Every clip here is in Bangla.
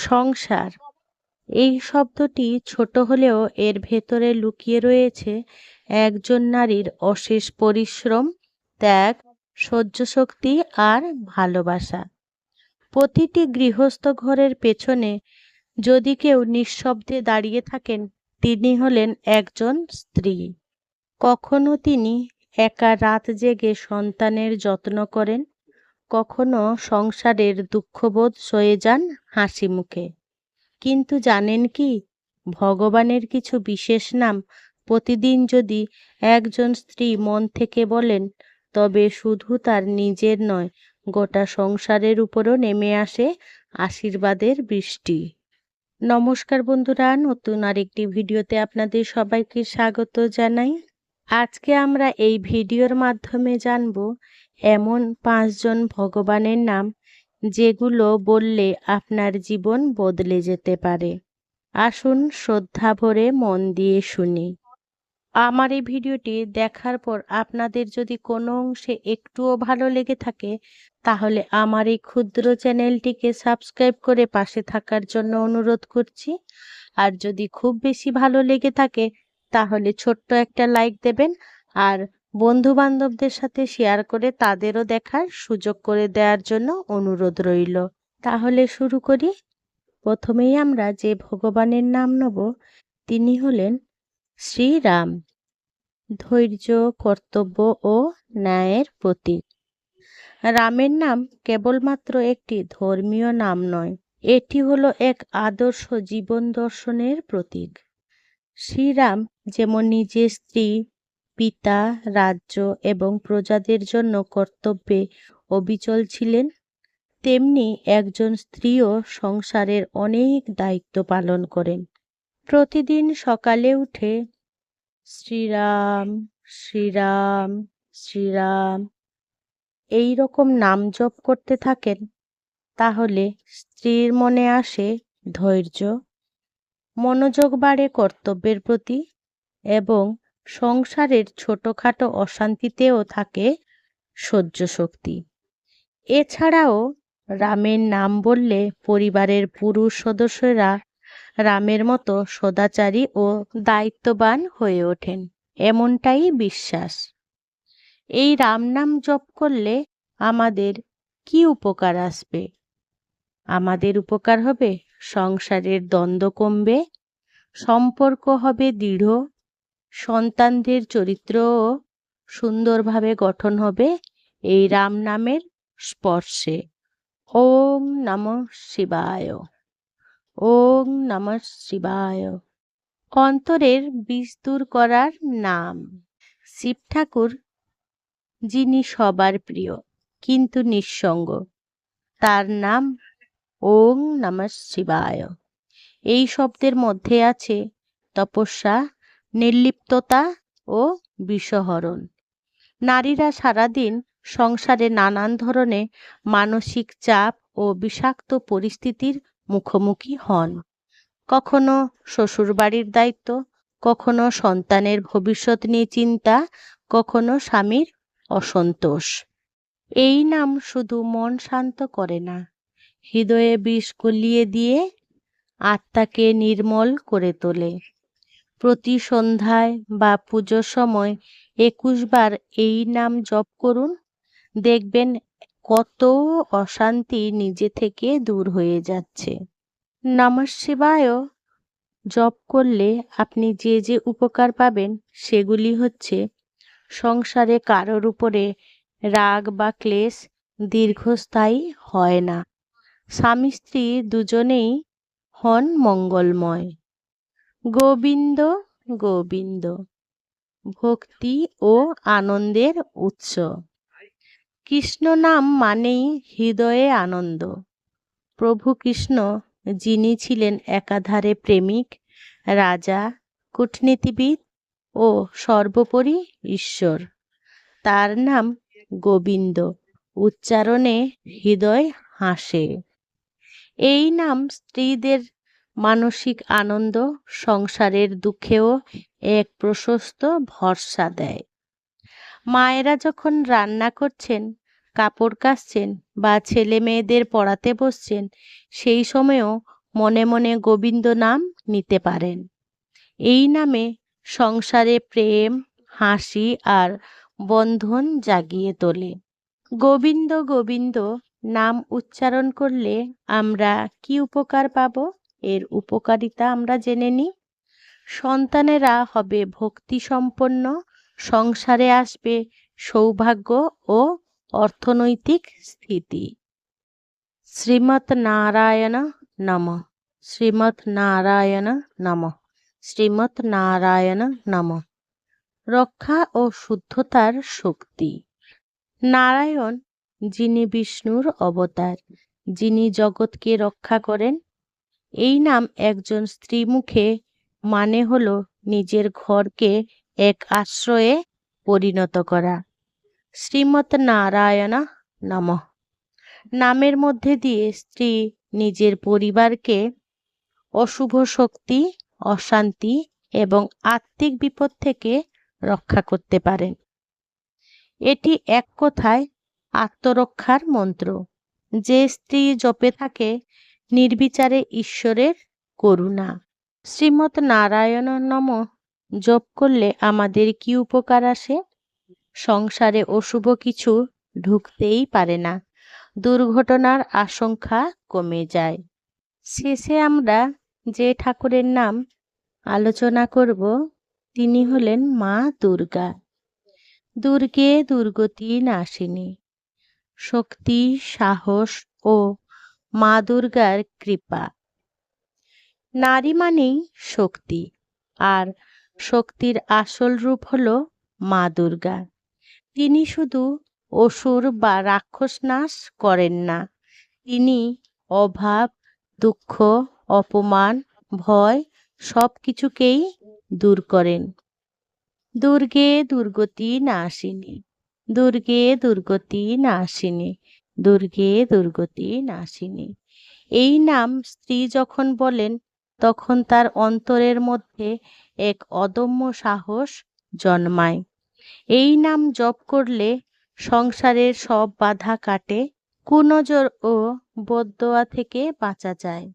সংসার। এই শব্দটি ছোট হলেও এর ভেতরে লুকিয়ে রয়েছে একজন নারীর অশেষ পরিশ্রম, ত্যাগ সহ্য শক্তি আর ভালোবাসা। প্রতিটি গৃহস্থ ঘরের পেছনে যদি কেউ নিঃশব্দে দাঁড়িয়ে থাকেন, তিনি হলেন একজন স্ত্রী। কখনো তিনি একা রাত জেগে সন্তানের যত্ন করেন কখনো সংসারের দুঃখবোধ সয়ে যান হাসি মুখে। কিন্তু জানেন কি, ভগবানের কিছু বিশেষ নাম প্রতিদিন যদি একজন স্ত্রী মন থেকে বলেন, তবে শুধু তার নিজের নয়, গোটা সংসারের উপরও নেমে আসে আশীর্বাদের বৃষ্টি। নমস্কার বন্ধুরা, নতুন আরেকটি ভিডিওতে আপনাদের সবাইকে স্বাগত জানাই। আজকে আমরা এই ভিডিওর মাধ্যমে জানব এমন পাঁচজন ভগবানের নাম যেগুলো বললে আপনার জীবন বদলে যেতে পারে। আসুন শ্রদ্ধা ভরে মন দিয়ে শুনি। আমার এই ভিডিওটি দেখার পর আপনাদের যদি কোনো অংশে একটুও ভালো লেগে থাকে, তাহলে আমার এই ক্ষুদ্র চ্যানেলটিকে সাবস্ক্রাইব করে পাশে থাকার জন্য অনুরোধ করছি। আর যদি খুব বেশি ভালো লেগে থাকে তাহলে ছোট্ট একটা লাইক দেবেন আর বন্ধু বান্ধবদের সাথে শেয়ার করে তাদেরও দেখার সুযোগ করে দেওয়ার জন্য অনুরোধ রইল। তাহলে শুরু করি। প্রথমেই আমরা যে ভগবানের নাম নেব, তিনি হলেন শ্রীরাম। ধৈর্য, কর্তব্য ও ন্যায়ের প্রতীক। রামের নাম কেবলমাত্র একটি ধর্মীয় নাম নয়, এটি হলো এক আদর্শ জীবন দর্শনের প্রতীক। শ্রীরাম যেমন নিজের স্ত্রী, পিতা, রাজ্য এবং প্রজাদের জন্য কর্তব্যে অবিচল ছিলেন, তেমনি একজন স্ত্রীও সংসারের অনেক দায়িত্ব পালন করেন। প্রতিদিন সকালে উঠে, শ্রীরাম শ্রীরাম শ্রীরাম, এই রকম নাম জপ করতে থাকেন, তাহলে স্ত্রীর মনে আসে ধৈর্য মনোযোগ বাড়ে কর্তব্যের প্রতি এবং সংসারের ছোটখাটো অশান্তিতেও থাকে সহ্য শক্তি। এছাড়াও রামের নাম বললে পরিবারের পুরুষ সদস্যরা রামের মতো সদাচারী ও দায়িত্ববান হয়ে ওঠেন, এমনটাই বিশ্বাস। এই রাম নাম জপ করলে আমাদের কি উপকার আসবে? আমাদের উপকার হবে? সংসারের দ্বন্দ্ব কমবে, সম্পর্ক হবে দৃঢ়, সন্তানদের চরিত্রও সুন্দরভাবে গঠন হবে, এই রাম নামের স্পর্শে। ওম নম শিবায়, ওম নম শিবায়। অন্তরের বিষ দূর করার নাম। শিব ঠাকুর, যিনি সবার প্রিয়, কিন্তু নিঃসঙ্গ, তার নাম ওং নম শিবায়। এই শব্দের মধ্যে আছে তপস্যা, নির্লিপ্ততা ও বিষহরণ নারীরা সারাদিন সংসারে নানান ধরনের মানসিক চাপ ও বিষাক্ত পরিস্থিতির মুখোমুখি হন। কখনো শ্বশুরবাড়ির দায়িত্ব, কখনো সন্তানের ভবিষ্যৎ নিয়ে চিন্তা, কখনো স্বামীর অসন্তোষ। এই নাম শুধু মন শান্ত করে না হৃদয়ে বিষ গলিয়ে দিয়ে আত্মাকে নির্মল করে তোলে। প্রতি সন্ধ্যায় বা পুজোর সময় একুশ বার এই নাম জপ করুন। দেখবেন কত অশান্তি নিজে থেকে দূর হয়ে যাচ্ছে। নমঃ শিবায়। জপ করলে আপনি যে যে উপকার পাবেন সেগুলি হচ্ছে সংসারে কারোর উপরে রাগ বা ক্লেশ দীর্ঘস্থায়ী হয় না। স্বামী স্ত্রী দুজনেই হন মঙ্গলময়। গোবিন্দ গোবিন্দ। ভক্তি ও আনন্দের উৎস। কৃষ্ণ নাম মানেই হৃদয়ে আনন্দ। প্রভু কৃষ্ণ, যিনি ছিলেন একাধারে প্রেমিক, রাজা, কূটনীতিবিদ ও সর্বোপরি ঈশ্বর। তার নাম গোবিন্দ। উচ্চারণে হৃদয় হাসে। এই নাম স্ত্রীদের মানসিক আনন্দ, সংসারের দুঃখেও এক প্রশস্ত ভরসা দেয়। মায়েরা যখন রান্না করছেন, কাপড় কাচছেন বা ছেলে মেয়েদের পড়াতে বসছেন, সেই সময়ও মনে মনে গোবিন্দ নাম নিতে পারেন। এই নামে সংসারে প্রেম, হাসি আর বন্ধন জাগিয়ে তোলে। গোবিন্দ গোবিন্দ নাম উচ্চারণ করলে আমরা কি উপকার পাব? এর উপকারিতা আমরা জেনে নিই সন্তানেরা হবে ভক্তি সম্পন্ন সংসারে আসবে সৌভাগ্য ও অর্থনৈতিক স্থিতি। শ্রীমৎ নারায়ণ নম। শ্রীমৎ নারায়ণ নম। শ্রীমৎ নারায়ণ নম। রক্ষা ও শুদ্ধতার শক্তি। নারায়ণ যিনি বিষ্ণুর অবতার, যিনি জগৎকে রক্ষা করেন। এই নাম একজন স্ত্রী মুখে মানে হল নিজের ঘরকে এক আশ্রয়ে পরিণত করা। শ্রীমৎ নারায়ণ নম। নামের মধ্যে দিয়ে স্ত্রী নিজের পরিবারকে অশুভ শক্তি, অশান্তি এবং আত্মিক বিপদ থেকে রক্ষা করতে পারেন। এটি এক কথায় আত্মরক্ষার মন্ত্র। যে স্ত্রী জপে থাকে, নির্বিচারে ঈশ্বরের করুণা। শ্রীমৎ নারায়ণ নম। জপ করলে আমাদের কি উপকার আসে? সংসারে অশুভ কিছু ঢুকতেই পারে না। দুর্ঘটনার আশঙ্কা কমে যায়। শেষে আমরা যে ঠাকুরের নাম আলোচনা করব, তিনি হলেন মা দুর্গা। দুর্গে দুর্গতি নাশিনী শক্তি, সাহস ও মা দুর্গার কৃপা। নারী মানেই শক্তি, আর শক্তির আসল রূপ হল মা দুর্গা। তিনি শুধু অসুর বা রাক্ষস নাশ করেন না, তিনি অভাব, দুঃখ, অপমান, ভয় সব কিছুকেই দূর করেন। দুর্গে দুর্গতি নাশিনী দুর্গে দুর্গতি নাশিনী, দুর্গে দুর্গতি নাশিনী। এই নাম স্ত্রী যখন বলেন, তখন তার অন্তরের মধ্যে এক অদম্য সাহস জন্মায়। এই নাম জপ করলে সংসারের সব বাধা কাটে, কুনজর ও বদোয়া থেকে বাঁচা যায়।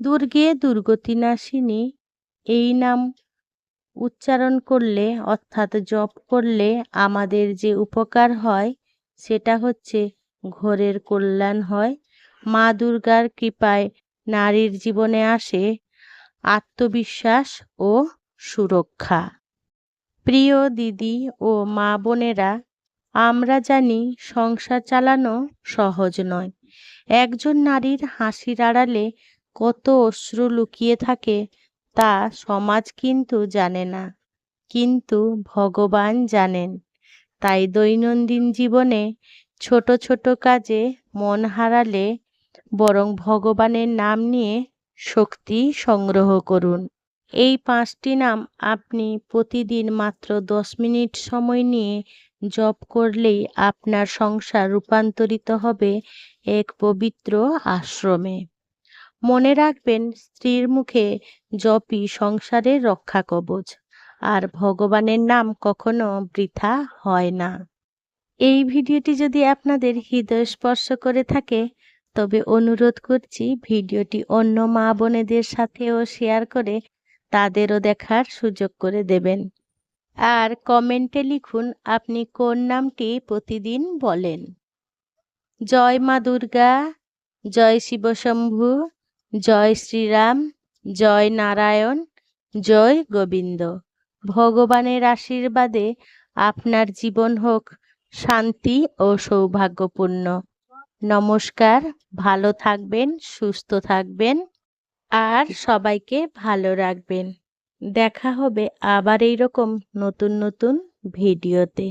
দুর্গে দুর্গতি নাশিনী, এই নাম উচ্চারণ করলে, অর্থাৎ জপ করলে আমাদের যে উপকার হয়, সেটা হচ্ছে ঘরের কল্যাণ হয়। মা দুর্গার কৃপায় নারীর জীবনে আসে আত্মবিশ্বাস ও সুরক্ষা। প্রিয় দিদি ও মা বোনেরা, আমরা জানি সংসার চালানো সহজ নয়। একজন নারীর হাসির আড়ালে কত অশ্রু লুকিয়ে থাকে তা সমাজ কিন্তু জানে না, কিন্তু ভগবান জানেন। তাই দৈনন্দিন জীবনে ছোট ছোট কাজে মন হারালে বরং ভগবানের নাম নিয়ে শক্তি সংগ্রহ করুন। এই পাঁচটি নাম আপনি প্রতিদিন মাত্র দশ মিনিট সময় নিয়ে জপ করলেই আপনার সংসার রূপান্তরিত হবে এক পবিত্র আশ্রমে। মনে রাখবেন, স্ত্রীর মুখে জপই সংসারের রক্ষা কবচ আর ভগবানের নাম কখনো বৃথা হয় না। এই ভিডিওটি যদি আপনাদের হৃদয় স্পর্শ করে থাকে, তবে অনুরোধ করছি ভিডিওটি অন্য মা বোনেদের সাথেও শেয়ার করে তাদেরও দেখার সুযোগ করে দেবেন। আর কমেন্টে লিখুন, আপনি কোন নামটি প্রতিদিন বলেন? জয় মা দুর্গা, জয় শিবশম্ভু জয় শ্রীরাম, জয় নারায়ণ, জয় গোবিন্দ। ভগবানের আশীর্বাদে আপনার জীবন হোক শান্তি ও সৌভাগ্যপূর্ণ। নমস্কার, ভালো থাকবেন, সুস্থ থাকবেন আর সবাইকে ভালো রাখবেন। দেখা হবে আবার এইরকম নতুন নতুন ভিডিওতে।